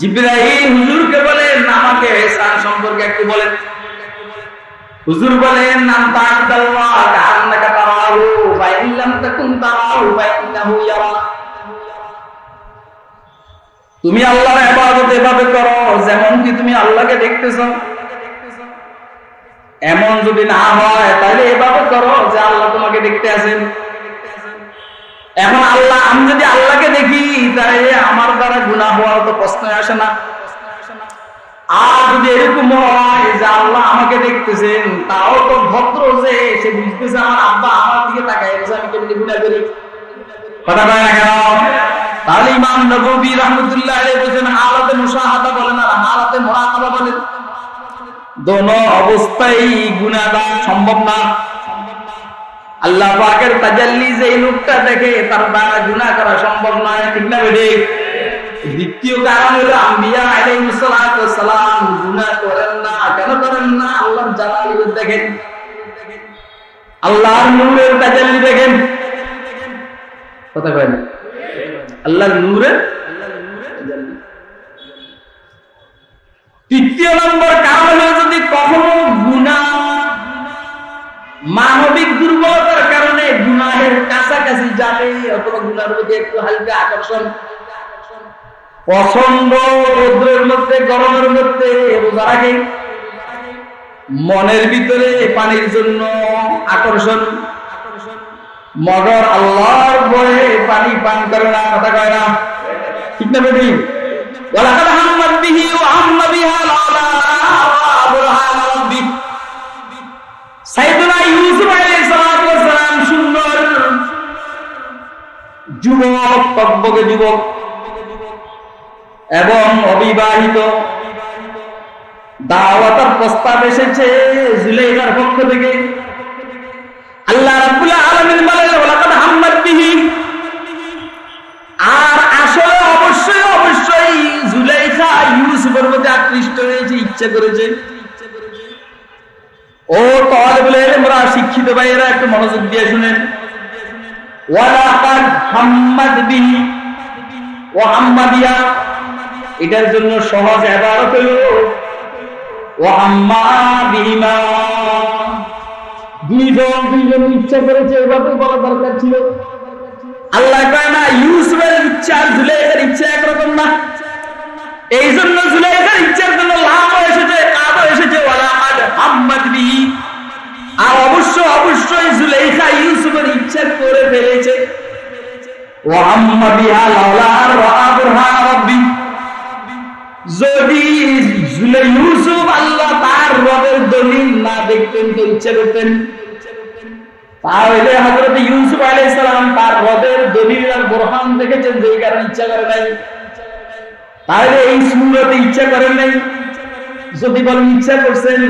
জিব্রাইল হুজুরকে বলেন, আমাকে সম্পর্কে একটু বলেন। হুজুর বলেন নাম তারাহু ফা ইন লাম তাকুন তারাহু ফা ইন্নাহু ইয়ারাক তুমি আল্লাহর ইবাদত এভাবে করো, যেমন কি তুমি আল্লাহকে দেখতেছো? এমন যদি না হয়, তাহলে এভাবে করো যে আল্লাহ তোমাকে দেখতে আছেন এখন আল্লাহ, আমি যদি আল্লাহকে দেখি, তাহলে আমার দ্বারা গুনাহ হওয়ার তো প্রশ্ন আসে না। আর যদি এরকম হয় যে আল্লাহ আমাকে দেখতেছেন, তাও তো ভদ্র যে, সে বুঝতেছে আমার আব্বা আমার দিকে তাকায় আমি কেমনি গুনাহ করি? না দোনো অবস্থায় সম্ভব না। আল্লাহ পাকের তাজাল্লি যে লোকটা দেখে তার দ্বারা গুনাহ করা সম্ভব নয়, ঠিক না বেডে দ্বিতীয় কারণ হলো আম্বিয়া আলাইহিসসালাতু সালাম গুনাহ করেন না, কেন করেন না? আল্লাহর জালাল দেখেন। আল্লাহর নূরের তাজাল্লি দেখেন। কথা কয় না? আল্লাহর নূরের তৃতীয় নম্বর কারণ হলো যদি কখনো গুনাহ কারণে গুনাহের কাছাকাছি যাবে প্রতি একটু হালকা আকর্ষণ। পছন্দ মধ্যে, গরমের মধ্যে আগে মনের ভিতরে পানির জন্য আকর্ষণ। মগর আল্লাহর ভয়ে পানি পান করে না, কথা কয় না। ঠিক না বেটি? ওয়ালাকাদ হাম্মাত বিহি ওয়া হাম্মা বিহা তব্বকে যুবক এবং অবিবাহিত দাওয়াতের প্রস্তাব এসেছে জুলাইখার পক্ষ থেকে। আল্লাহ আর আসলে অবশ্যই অবশ্যই জুলাইখা ইউসুফের মধ্যে আকৃষ্ট হয়েছে, ইচ্ছা করেছে। ও তালেবুল ইলমরা শিক্ষিত ভাইয়েরা, একটু মনোযোগ দিয়ে শুনেন। ওয়ালাকাদ হাম্মাদ বিহি। ও হাম্মাদিয়া এটার জন্য সহজ ইবারত হলো ও হাম্মা বিহিমা। দুইজন দুইজন ইচ্ছা করেছে এভাবে বলা দরকার ছিল। আল্লাহ কয় না ইউসুফের ইচ্ছা আর ইচ্ছা একরকম না। এই জন্য জুলাইখার ইচ্ছার জন্য লাভ এসেছে আর অবশ্য, অবশ্যই জুলাইখা ইউসুফের ইচ্ছা করে ফেলেছে। যদি ইউসুফ আল্লাহ তার রবের দলিল না দেখতেন, তো ইচ্ছা করতেন। তাহলে হযরত ইউসুফ আলাইহিস সালাম তার রবের দলিল আর বুরহান দেখেছেন, যে কারণে ইচ্ছা করে নাই। তাহলে এই সুরতে ইচ্ছা করেন নাই? যদি বলেন ইচ্ছা করছেন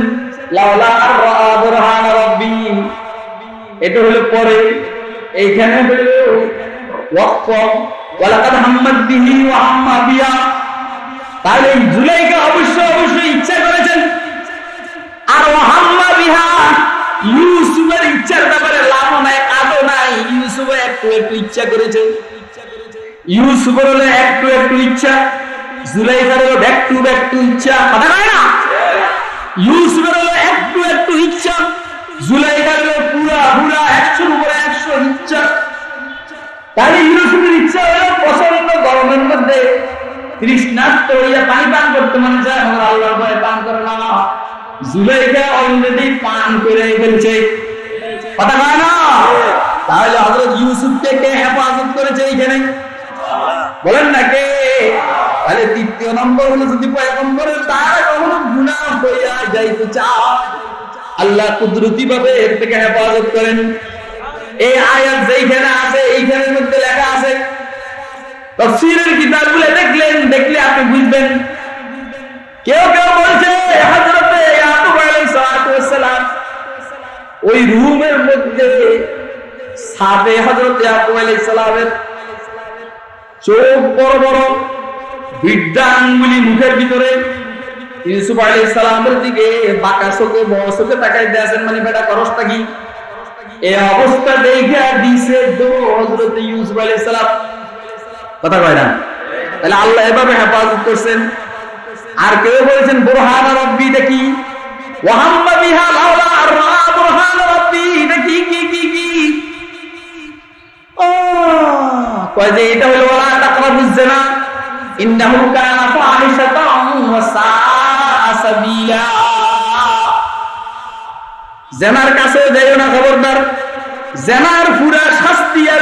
এটা হলো পরে। এইখানে তাহলে জুলাইকে অবশ্যই অবশ্যই ইচ্ছা করেছেন। আর ইউসুফের ইচ্ছার ব্যাপারে লাভ নাই, আদৌ নাই। ইউসুফ একটু একটু ইচ্ছা করেছে। ইউসুফের হলো একটু একটু ইচ্ছা। হলো একটু একটু ইচ্ছা। কথা না? ইউসুফের হলো একটু একটু ইচ্ছা জুলাইখার হলো পুরা পুরা একশোর উপরে একশো ইচ্ছা তাহলে ইউসুফের ইচ্ছা হলো প্রচণ্ড গরমের মধ্যে। তৃষ্ণার্ত হইয়া পানি পান করতে মনে চায় আমার আল্লাহর ভয়ে পান করে না। জুলাইখা অলরেডি পান করে ফেলছে। কথা কয় না? তাহলে হযরত ইউসুফকে কে হেফাজত করেছে এইখানে? বলেন না কে? তাহলে তৃতীয় নম্বর হলো যদি পয়গম্বরের তারা কখনো গুনাহ হইয়া যাইতে চায়। আল্লাহ কুদরতি ভাবে এর থেকে হেফাজত করেন। এই আয়াত যেইখানে আছে, এইখানের মধ্যে লেখা আছে তফসিরের কিতাবগুলো দেখলেন, দেখলে আপনি বুঝবেন। কেউ কেউ বলছে হযরতে ইয়াকুব সালাম ওই রুমের মধ্যে সাথে হযরত ইয়াকুব আলাইহিস সালামের চোখ বড় বড় বিদ্যা মুখের ভিতরে। ইউসুফ আলাইহিস সালামের দিকে বাঁকা চোখে, বড় চোখে তাকাই দিয়েছেন মানে বেটা কি? এই অবস্থা দেখে দিছে ইউসুফ আলাইহিস সালাম। কথা কয় না? তাহলে আল্লাহ এভাবে হেফাজত করছেন। আর কেউ বলেছেন, বোরহান রব্বি দেখি ওয়াহাম্মা বিহা লাউলা আর রব্বি দেখি কি কি কি ও কয় যে এটা হলো ওলা তাকরাবু জিনা। ইন্নাহু কানা সাবিলা। জেনার কাছে যাইও না, খবরদার। জেনার পুরা শাস্তি আর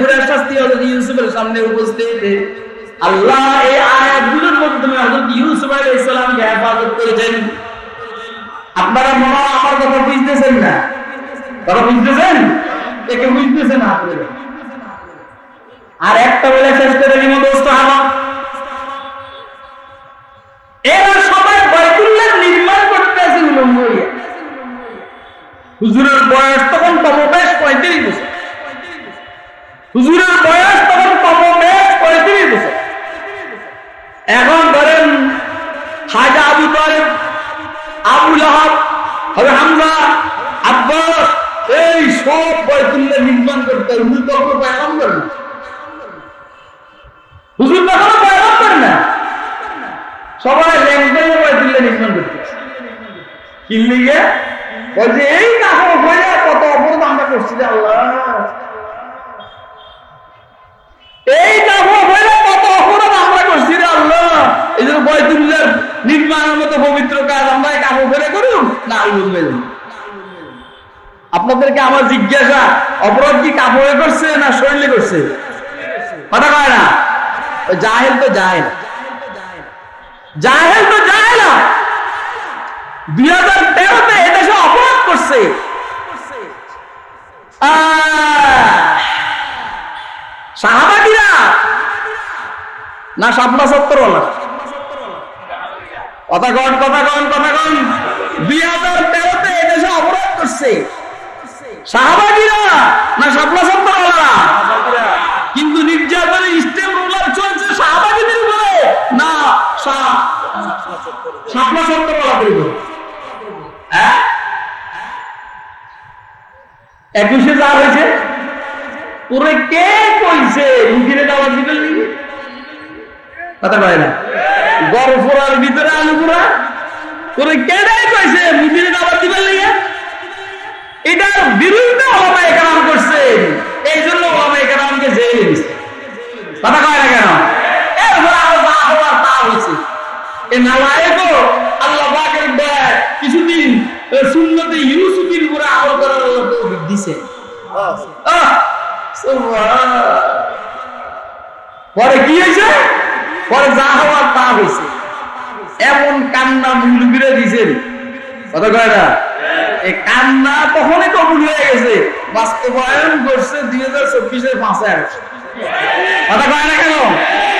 পুরা শাস্তি হযরত ইউসুফের সামনে উপস্থিত। আল্লাহ এই আয়াতগুলোর মাধ্যমে হযরত ইউসুফ আলাইহিস হেফাজত করেছেন। আপনারা মনে আমার কথা বুঝতেছেন না। কথা বুঝতেছেন? একে বুঝতেছেন আপনারা। আর একটা বেলা শেষ করে নিব দোস্ত আমার এরা সবাই বাইতুল্লাহ নির্মাণ করতেছে উলম্ব হইয়া। হুজুরের বয়স তখন কমবেশ পঁয়ত্রিশ বছর। হুজুরের বয়স তখন কমবেশ পঁয়ত্রিশ বছর। এখন ধরেন খাজা আবু তালেব, আবু লাহাব হবে হামজা, আব্বাস, এই সব বয়তুল্লাহ নির্মাণ করতে হুজুর তখন পয়গাম করে হুজুর তখনও পয়গাম করে না এই কত আমরা করছি এই কত আমরা করছি এই নির্মাণের মতো পবিত্র কাজ আমরা কাপড় ফেলে করুন, না আপনাদেরকে আমার জিজ্ঞাসা, অপরাধ কি কাপড়ে করছে না শরীরে করছে? কথা কয় না? জাহেল তো জাহেল। জাহেল তো জাহেল। দুই হাজার তেরোতে এদেশে অপরাধ করছে। সাহাবাদিরা না সাপলা সত্তরওয়ালা কথা কন কথা কন কথা কন। দুই হাজার তেরোতে এদেশে অপরাধ করছে। সাহাবাদিরা না সাপলা সত্তরওয়ালা সাপলা সত্তরওয়ালাদের উপরে হ্যাঁ? একুশে যা হয়েছে তোরে কে কইছে? মুখিরে দাওয়াত দিবেন নাকি? কথা কয় না। গরফোরার ভিতরে আলু পুরা তোরে কে দেয় কইছে? মুখিরে দাওয়াত দিবেন নাকি? এটার বিরুদ্ধে ওলামা একরাম করছে। এই জন্য ওলামা একরামকে জেলে দিচ্ছে কথা কয় না কেন? এরপর আরও যা তা হয়েছে। পরে কি হয়েছে? পরে যা হওয়ার তা হয়েছে। এমন কান্না মুলবিরে দিছেন কথা কান্না তখনই কবুল হয়ে গেছে। বাস্তবায়ন করছে দুই হাজার চব্বিশের পাঁচে কথা কয় না কেন?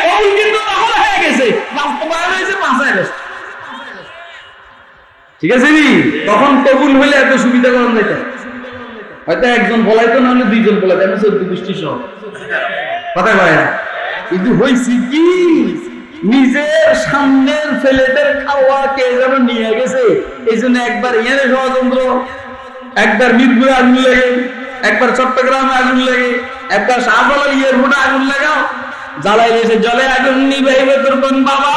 কবুল গেছে। ঠিক আছে তখন কবুল হইলে এত সুবিধা করা যেত হয়তো একজন বলাইতো না হলে দুইজন বলাইতো, আমি চোদ্দ গোষ্ঠী সহ। কথা কয় কিন্তু হয়েছে কি? নিজের সামনের ছেলেদের খাওয়া কে যেন নিয়ে গেছে? এই জন্য একবার ইয়ারে ষড়যন্ত্র, একবার মিরপুরে আগুন লেগে, একবার চট্টগ্রামে আগুন লেগে, একবার শাহবালার ইয়ের ফুটে আগুন লাগাও জ্বালাই এসে জলে আগুন নিবে তোর কোন বাবা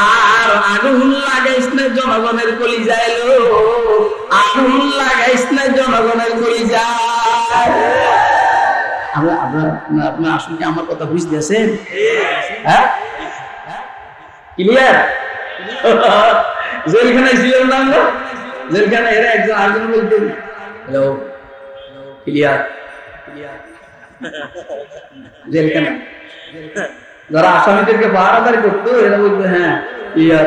আর আগুন লাগাইস না জনগণের কলি যাইলো আগুন লাগাইস না জনগণের কলি যায় আমরা আপনার আপনার আসলে কি আমার কথা বুঝতেছেন হ্যাঁ? ক্লিয়ার জেলখানায় ছিলেন না আমরা? জেলখানে এরা একজন আরেকজন বলতেন। হ্যালো ক্লিয়ার জেলখানা যারা আসামিদেরকে পাহারাদারি করতো, এরা বলতো হ্যাঁ ক্লিয়ার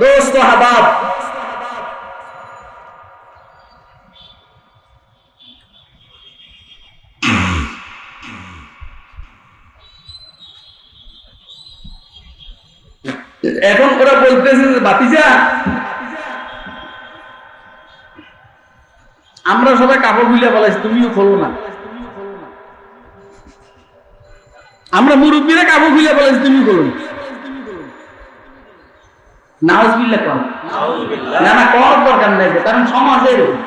দোস্ত হাবাব এখন ওরা বলতেছে বাতিজা আমরা সবাই কাপড় খুলে বলাইছি তুমিও খোলো না। আমরা মুরব্বীরা কাপড় খুলে বলাইছি তুমি খোলো না। নাউজবিল্লা কম না না করার দরকার নেই কারণ সমাজ এরকম।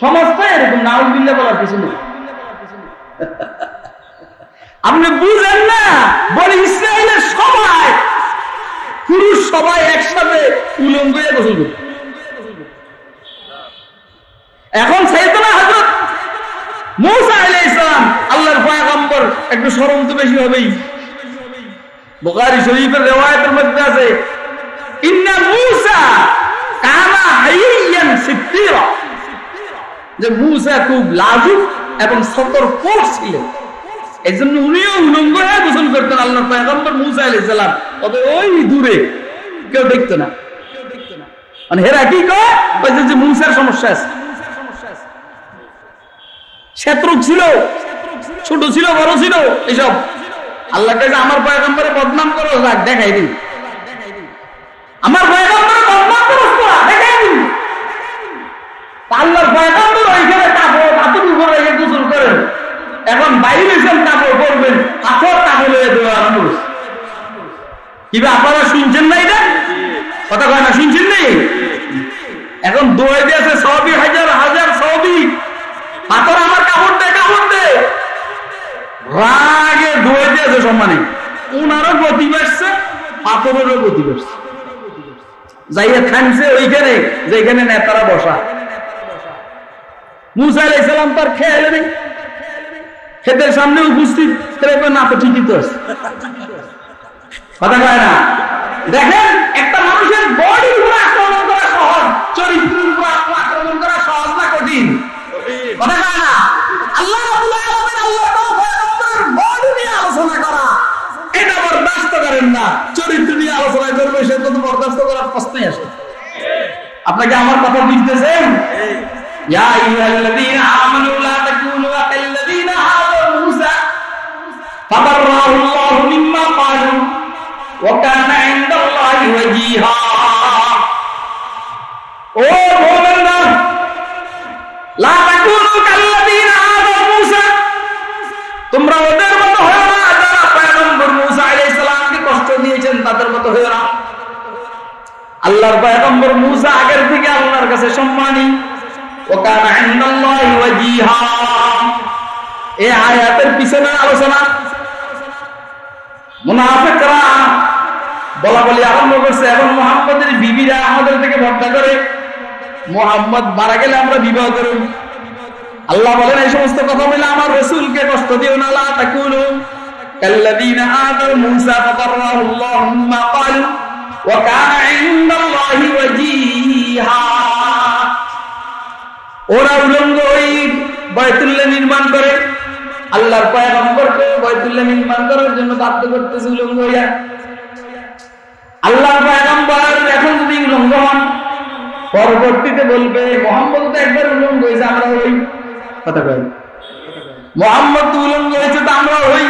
সমাজটা এরকম নাউজবিল্লা বলার কিছু আপনি বুঝেন না বলি ইসরায়েলের সবাই পুরুষ সবাই একসাথে উলঙ্গ গোসল করত এখন সাইদনা হযরত মূসা আলাইহিস সালাম আল্লাহর পয়গম্বর একটু শরম তো বেশি হবেই। বুখারী শরীফের রিওয়ায়াতের মধ্যে আছে, ইন্না মূসা কানা হাইয়ান যে মূসা খুব লাজুক এবং সতর্ক ছিলেন। এই জন্য উনিও উলঙ্গ হয়ে গোসল করতেন আল্লাহ পয়গম্বর মুসা আলাইহিস সালাম। তবে ওই দূরে কেউ দেখতো না। মানে হেরা কি কয়? যে মুসার সমস্যা আছে। শত্রুক ছিল। ছোট ছিল, বড় ছিল, এসব। আল্লাহ কাছে আমার পয়গম্বরে বদনাম করো দেখাই দিন। আমার পয়গম্বরে বদনাম করো দেখাই দিন। আল্লাহর পয়গম্বর ওইখানে রেখে গোসল করেন। এখন বাইরে কাপড় পরবেন পাথর কাপড় হয়ে দেওয়া আরম্ভ। কিবা আপনারা শুনছেন না এটা? কথা কয় না, শুনছেন নি? এখন দৌড়ে দিয়েছে রাগে দৌড়ে দিয়েছে সম্মানে। উনারও গতি বাড়ছে পাথরেরও গতি বাড়ছে। ওইখানে, যেখানে নেতারা বসা। তার নেই। ক্ষেতের সামনে উপস্থিত না তো ঠিকই তো কথা কয় না? দেখেন, একটা মানুষের বডির উপর আক্রমণ করা সহজ পারেন না। চরিত্র নিয়ে আলোচনা করবে সে তো বরদাস্ত করার প্রশ্নে আসে আপনাকে আমার কথা বুঝতেছেন? ও আল্লাহর পয়গম্বর মুসা আগের থেকে আল্লাহর কাছে সম্মানী। এই আয়াতের পিছনে আলোচনা। মুনাফিকরা বলা বলি আরম্ভ করছে, এবং মোহাম্মদের বিবিরা আমাদের থেকে ভর্তা করে। মোহাম্মদ মারা গেলে আমরা বিবাহ করব। আল্লাহ বলেন, এই সমস্ত কথা বলে আমার রসুলকে কষ্ট দিও না, লা তাকুনু কাল্লাযীনা আদাউ মূসা মিম্মা ক্বালু ওরা উলঙ্গ ওই নির্মাণ করে। আল্লাহর নির্মাণ করার জন্য বাধ্য করতেছে উলঙ্গ হইয়া। আল্লাহর এখন যদি উলঙ্গ হন, পরবর্তীতে বলবে, মোহাম্মদ তো একবার উলঙ্গ হয়েছে আমরা ওই কথা কই মোহাম্মদ উলঙ্গ হয়েছে, তো আমরা ওই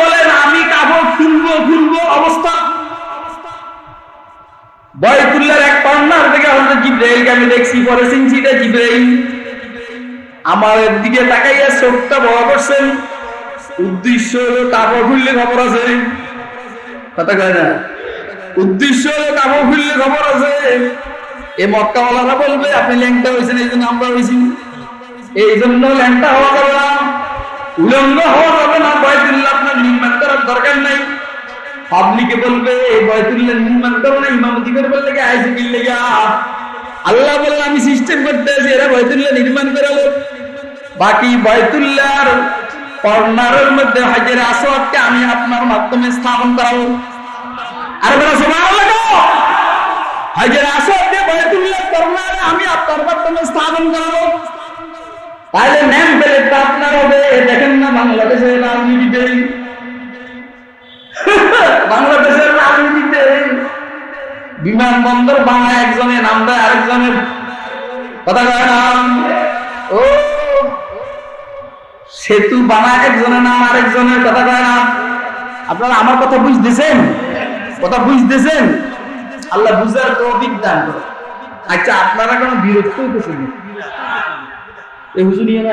বলেন, আমি জিব্রাইলকে আমি দেখছি, পরে সিনসিটা জিব্রাইল আমার দিকে তাকাইয়া চোখটা বড় করছেন। উদ্দেশ্য হলো কাপড় খুললে খবর আছে। কথা কয় না? উদ্দেশ্য হলো কাপড় খুললে খবর আছে। এ মক্কাওয়ালারা বলবে, আপনি ল্যাংটা হয়েছেন, এই জন্য আমরা হয়েছি। এই জন্য ল্যাংটা হওয়া যাবে না। উলঙ্গ হওয়া যাবে না। বয়তুল্লাহ আপনার নির্মাণ করার দরকার নাই। পাবলিকে বলবে, এই বয়তুল্লাহ নির্মাণ করো না, ইমামতি করে বললে আইসি বিল্লে আল্লাহ বললেন আমি সিস্টেম করতে আছি এরা বয়তুল্লাহ নির্মাণ করালো বাকি বয়তুল্লাহর কর্নারের মধ্যে হাজের আসওয়াদকে আমি আপনার মাধ্যমে স্থাপন করাবো। আর বলা, সুবহানাল্লাহ! হাজের আসওয়াদকে বয়তুল্লাহ কর্নারে আমি আপনার মাধ্যমে স্থাপন করাবো। তাহলে নেম প্লেটটা আপনার হবে। দেখেন না, বাংলাদেশের রাজনীতিতে। বাংলাদেশের রাজনীতিতে। বিমানবন্দর বাংলা একজনের নাম দেয় আরেকজনের। কথা কয় নাম ও, সেতু বানায় একজনের নাম, আরেকজনের। কথা কয় নাম আপনারা আমার কথা বুঝতেছেন? কথা বুঝতেছেন? আল্লাহ বুঝার তো বিজ্ঞান আচ্ছা আপনারা কোনো বিরক্ত হইতেছেন না? এই হুজুর নিয়ে না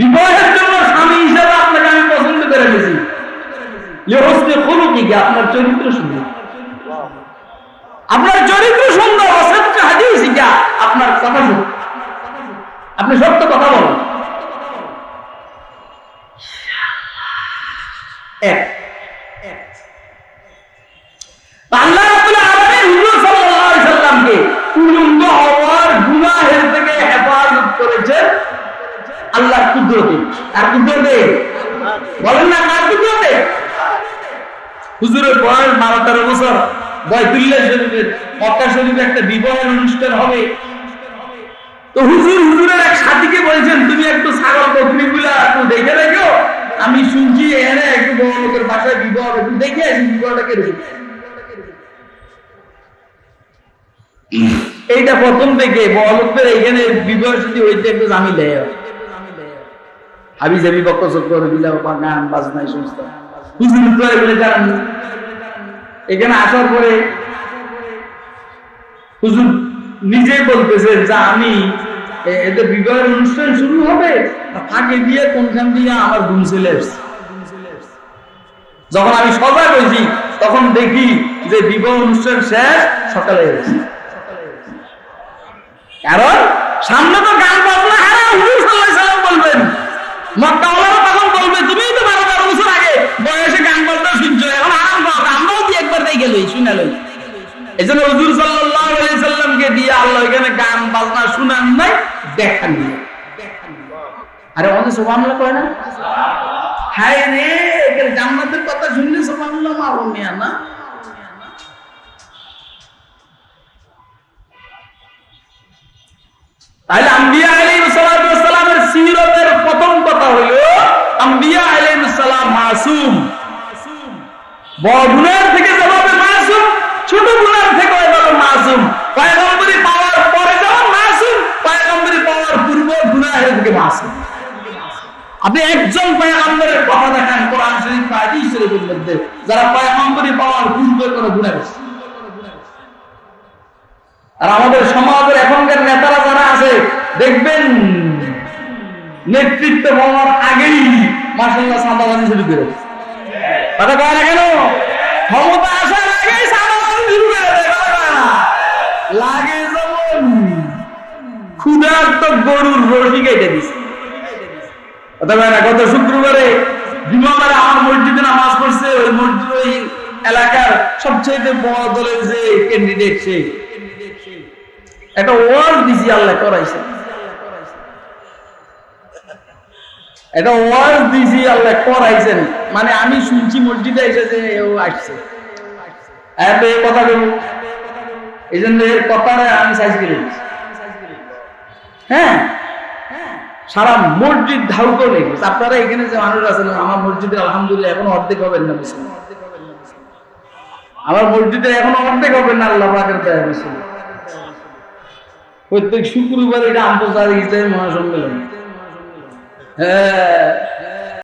বিবাহের জন্য স্বামী হিসেবে আপনাকে আমি পছন্দ করে গেছি খুলুকিকা আপনার চরিত্র সুন্দর। আপনার চরিত্র সুন্দর, অসত্য হাদিস যা আপনার কথা সত্য আপনি সত্য কথা বলেন। হেফাজত করেছে আল্লাহর কুদরতে। আর কুদরতে? বলেন না কার কুদরতে? হুজুরের বয়স বারো তেরো বছর। বয়তুল্লাহ শরীফের, মক্কা শরীফে একটা বিবাহের অনুষ্ঠান হবে। তো হুজুর, হুজুরের এক সাথীকে তুমি একটু ছাগল বকরি গুলা একটু দেখে রেখো আমি শুনছি এখানে একটু বড় লোকের বাসায় বিবাহ, একটু দেখে আসি বিবাহটা কেরকম এইটা প্রথম থেকে বড় লোকদের এইখানে বিবাহ যদি হইতে একটু জামি দেয় হাবি জাবি বক্ক চক্কর বিলাও বা গান, বাজনা, এই সমস্ত। এখানে আসার পরে হুজুর নিজেই বলতেছেন যে আমি এ- এদের বিবাহের অনুষ্ঠান শুরু হবে ফাঁকে দিয়ে কোনখান দিয়ে আমার ঘুম চলে যখন আমি সজাগ হয়েছি, তখন দেখি যে বিবাহ অনুষ্ঠান শেষ, সকালে হয়েছে কারণ সামনে তো গান বাজনা হ্যাঁ হুজুর সাল্লাম বলবেন। মক্কাওয়ালারা তখন বলবে, তুমিই তো বারো বছর আগে বয়সে গান এখন আরাম আমরাও একবার দিয়ে গেলই শুনে লই। এই জন্য হুজুর সাল্লামকে দিয়ে আল্লাহ এখানে গান, বাজনা শুনান নাই, দেখান আরে অনেক না? হায় রে এখানে জান্নাতের কথা শুনলে না? তাহলে আম্বিয়া ওয়াস সালামের সিরতের আম্বিয়া আলাইহিস সালাম মাসুম। বড় থেকে যেভাবে মাসুম, ছোট গুনার থেকে এভাবে মাসুম। পয়গম্বরি পাওয়ার পরে যেমন মাসুম, পয়গম্বরি পাওয়ার পূর্ব গুনাহের থেকে মাসুম। আপনি একজন পয়গম্বরের কথা দেখান, কোরআন শরীফ বা হাদিস শরীফের মধ্যে, যারা পয়গম্বরি পাওয়ার পূর্বে কোনো গুনাহ করছে। আর আমাদের সমাজের এখনকার নেতারা যারা আছে, দেখবেন নেতৃত্ব হওয়ার আগেই শুরু করে। কথা কয় না কেন? ক্ষমতা আসার শুরু করে। লাগে গরুর রশি কেটে দিছে। কথা কয় না? গত শুক্রবারে জুমাবারে আমার মসজিদে নামাজ পড়ছে, ওই মসজিদ, ওই এলাকার সবচেয়ে বড় দলের যে ক্যান্ডিডেট সে। একটা ওয়াজ দিছি, আল্লাহ করাইছে। এটা ওয়াজ দিছি, আল্লাহ করাইছেন। মানে আমি শুনছি মসজিদে এসেছে ও আসছে। এত কথা দেব এই জন্য এর কথাটা আমি সাইজ করে হ্যাঁ? সারা মসজিদ লেগে গেছে। আপনারা এখানে যে মানুষ আছেন, আমার মসজিদে আলহামদুলিল্লাহ এখন অর্ধেক হবেন না মুসলিম। আমার মসজিদে এখন অর্ধেক হবেন না আল্লাহ পাকের দয়া মুসলিম প্রত্যেক শুক্রবার এটা আন্তর্জাতিক ইসলামী মহাসম্মেলন। É,